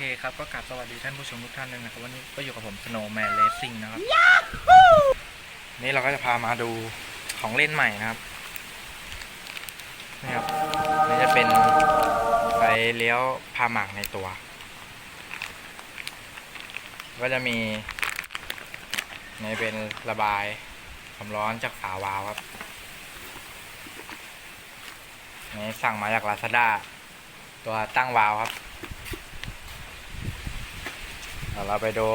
เคครับ ก็กลับสวัสดีท่านผู้ชมทุกท่านเลยนะครับ วันนี้ก็อยู่กับผม Snowman Racing นะครับ นี่เราก็จะพามาดูของเล่นใหม่นะครับนี่ครับนี่จะเป็นไฟเลี้ยวพาหมากในตัว ก็จะมีในเป็นระบายความร้อนจากฝาวาล์วครับนี่สั่งมาจาก Lazada ตัวตั้งวาล์วครับ เดี๋ยวเราไปดู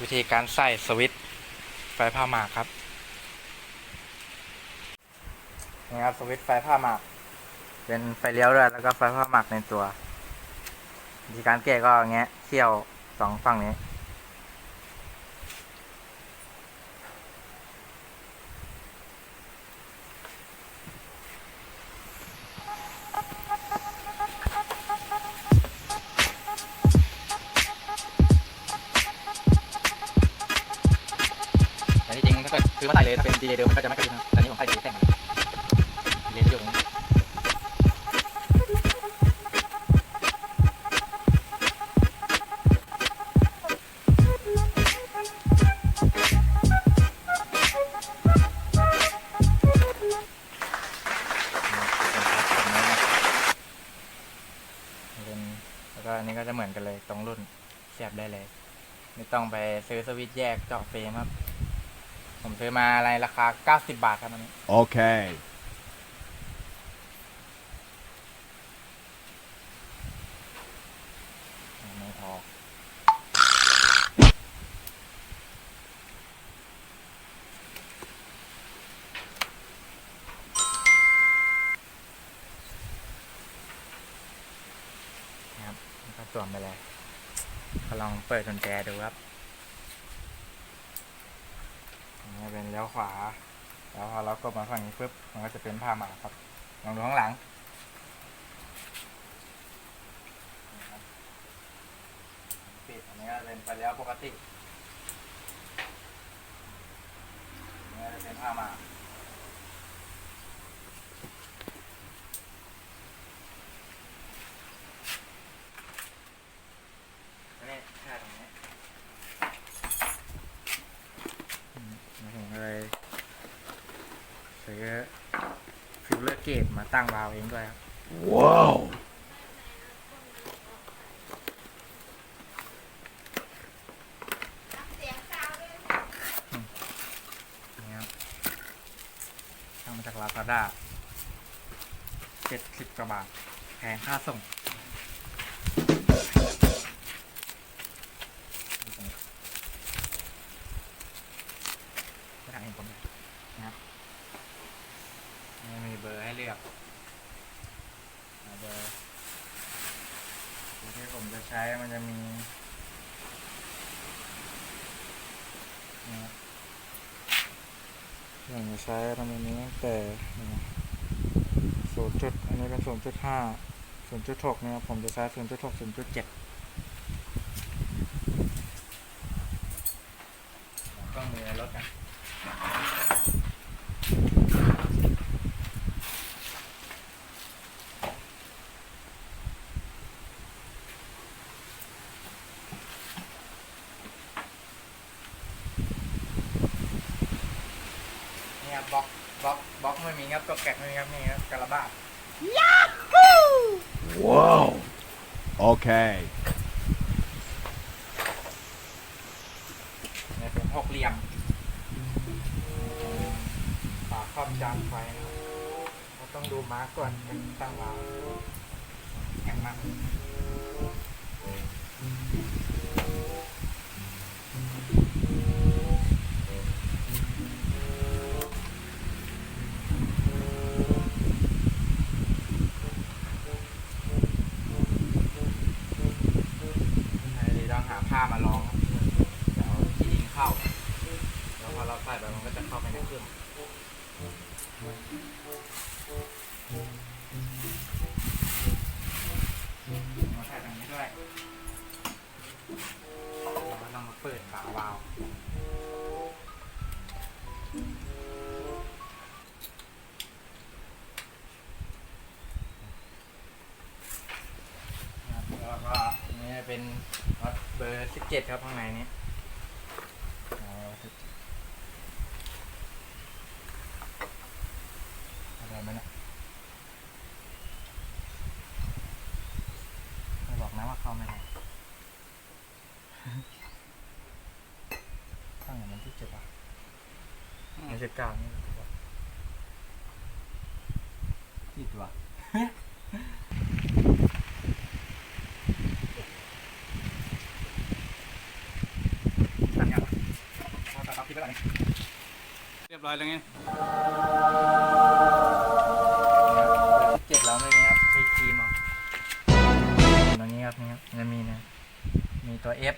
วิธีการใส่สวิตช์ไฟผ้าหมากครับนี่ครับสวิตช์ไฟผ้าหมาก เป็นไฟเลี้ยวด้วยแล้วก็ไฟผ้าหมากในตัววิธีการแก้ก็แงะเขี่ยวสองฝั่งนี้ อมาใส่เลยถ้าเป็นดีเลย์เดิมมันก็จะไม่กระดิ่งนะแต่นี่ผมใส่ดีเลย์แต่งดีเลย์ที่อยู่ตรงนี้เป็นแล้วก็อันนี้ก็จะเหมือนกันเลยตรงรุ่นเสียบได้เลย ไม่ต้องไปซื้อสวิตช์แยกเจาะเฟรมครับ ซื้อมาอะไรราคา 90 บาทครับอันนี้ Okay. ไม่ออกนะครับแล้วก็สวมไปเลยก็ลองเปิดกุญแจดูครับ อันนี้เป็นเลี้ยวขวา แล้วพอเรากดมาฝั่งนี้ปุ๊บมันก็จะเป็นผ้าหมาครับลองดูข้างหลังปิดอันนี้ก็เป็นไฟเลี้ยวปกติอันนี้ก็จะเป็นผ้าหมากอันนี้แค่ตรงนี้อืมแล้วผมก็เลยซื้อฟิลเลอร์เกตมาตั้งวาล์วเองด้วยครับ Whoa. นี่ครับทำมาจากลาซาด้าเจ็ดสิบกว่าบาทแพงค่าส่ง ไม่ทางเห็นผมเลยนะครับนี่มีเบอร์ให้เลือกอ่าเบอร์ที่ผมจะ ใช้มันจะมีอย่างใช้ประมาณนี้ตั้งแต่ศูนย์จุดอันนี้เป็นศูนย์จุดห้าศูนย์จุดหกนะครับผมจะใช้ศูนย์จุดหกศูนย์จุดเจ็ดกล้องมือรถกันนี่ครับบล็อกบล็อกบล็อกไม่มีครับตัวแกะไม่มีครับนี่ครับกระบาด Whoa. Okay. เนี่ยเป็นหกเหลี่ยมฝาครอบจานไฟนะครับเราต้องดูมาร์กก่อนเป็นตั้งวาล์วแข็งมาก ต้องมาเปิดฝาวาล์วนี่เป็นน็อตเบอร์สิบเจ็ดครับข้างในนี้อะไรไหมนะ ข้างไหนมันที่เจ็ดวะไม่ใช่เก้านี่ถูกปะกี่ตัวสัญญาณพอตัดตัดคลิปไปก่อนเรียบร้อยแล้วไงเจ็ดแล้วไม่มีครับใช้ครีมเอาตรงนี้ครับนี่ครับมันมีนะ มีตัว F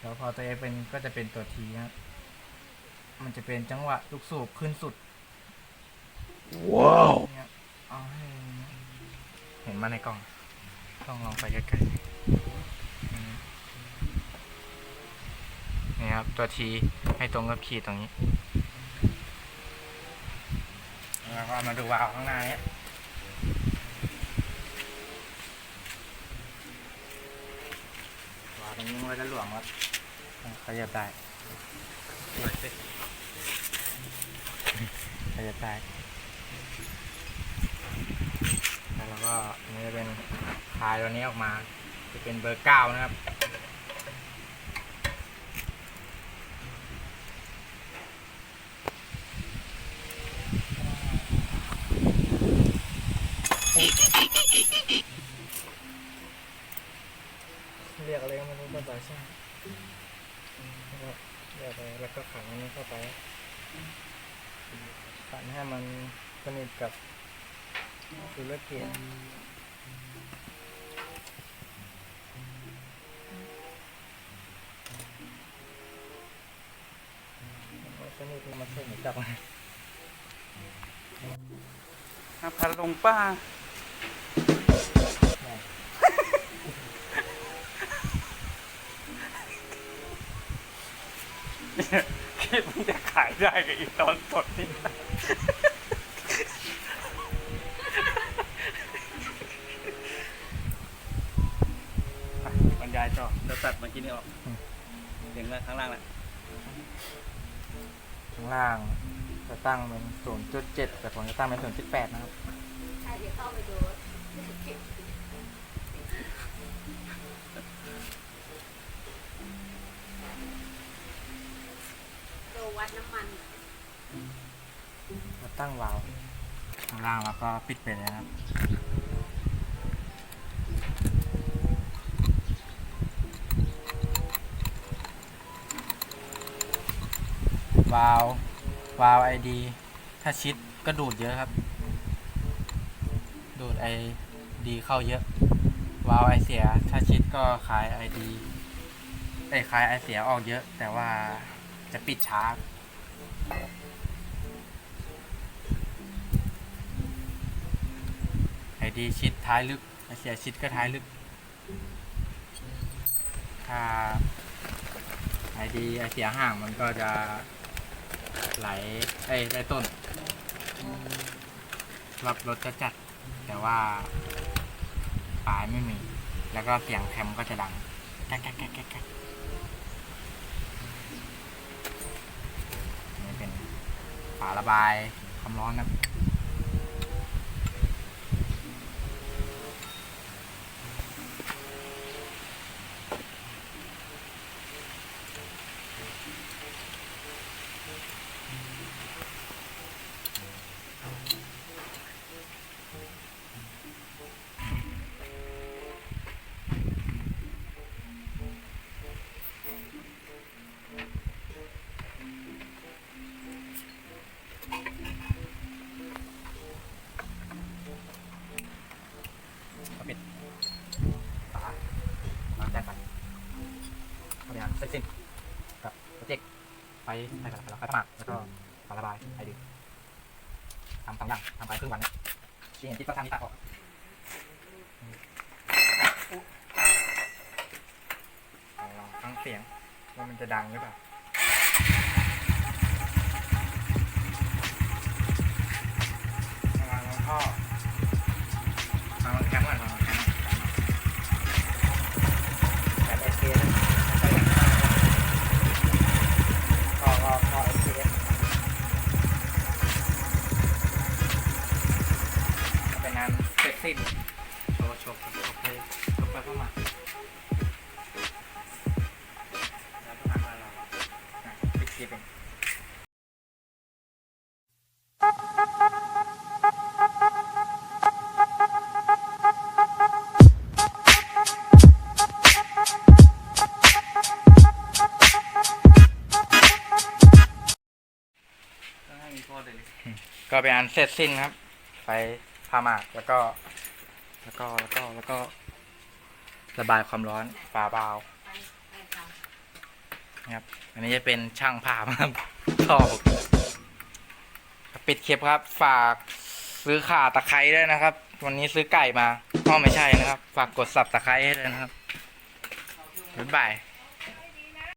แล้วพอตัว F เป็นก็จะเป็นตัว T ครับ มันจะเป็นจังหวะลูกสูบขึ้นสุด Wow. เนี่ยเอาให้เห็นมาในกล่องต้องลองไปใกล้ๆอืมนี่ครับ ตัว T ให้ตรงกับขีดตรงนี้ แล้วก็มาดูวาล์วข้างหน้าเนี่ยวาล์วตรงนี้มันก็จะหลวมครับขยับได้ขยั บได้แล้วก็นี่จะเป็นคลายตัวนี้ออกมา จะเป็นเบอร์เก้านะครับ เรียกอะไรก็ไม่รู้ภาษาช่างแล้วก็เรียกอะไรแล้วก็ขันอันนี้เข้าไป ขันให้มันสนิทกับฟิลเลอร์เกตสนิทที่มันสนิทจับมาอาพาลงป้าคิดมันจะขายได้กับอีตอนสดนี่อะบรรยาย ต่อจะตัดเมื่อกี้นี่ออกเสียงข้างล่างแหละข้างล่างจะตั้งเป็นศูนย์จุดเจ็ดแต่ผมจะตั้งเป็นศูนย์จุดแปดนะครับใช่เดี๋ยวเข้าไปดูดูวัดน้ำมันมาตั้งวาล์วข้างล่างแล้วก็ปิดไปเลยนะครับ วาล์ววาล์วไอดีถ้าชิดก็ดูดเยอะครับ ดูดไอดีเข้าเยอะวาล์วไอเสีย ถ้าชิดก็ขายไอดีไอขายไอเสียออกเยอะ แต่ว่าจะปิดช้าไอดีชิดท้ายลึกไอเสียชิดก็ท้ายลึกถ้าไอดีไอเสียห่างมันก็จะ หลไอ้ยได้ต้นรับรถจะจัด แต่ว่าปลายไม่มี แล้วก็เสียงแคมก็จะดังแก๊กแก๊กแก๊กแก๊กนี่เป็นฝาระบายความร้อนครั ไปไปกับเราไปสมัครแล้วก็ฝาระบายไอดีทำสองอย่างทำไปครึ่งวันนะที่เห็นที่ก็ทำนี่ตัดออกลองฟังเสียงว่ามันจะดังหรือเปล่าระวังลงท่อาลองท่อนมาลองแคมป์ก่อน ก็เป็นอันเสร็จสิ้นครับไปพาหมากแล้วก็ แล้วก็แล้วก็แล้วก็ ระบายความร้อนฝาเบาไปไปทนะครับ อันนี้จะเป็นช่างภาพครับก็ปิดคลิปครับ ฝากซื้อข่าตะไคร้ด้วยนะครับ วันนี้ซื้อไก่มาก็ไม่ใช่นะครับ ฝากกดสับตะไคร้ให้ด้วยนะครับบ๊ายบาย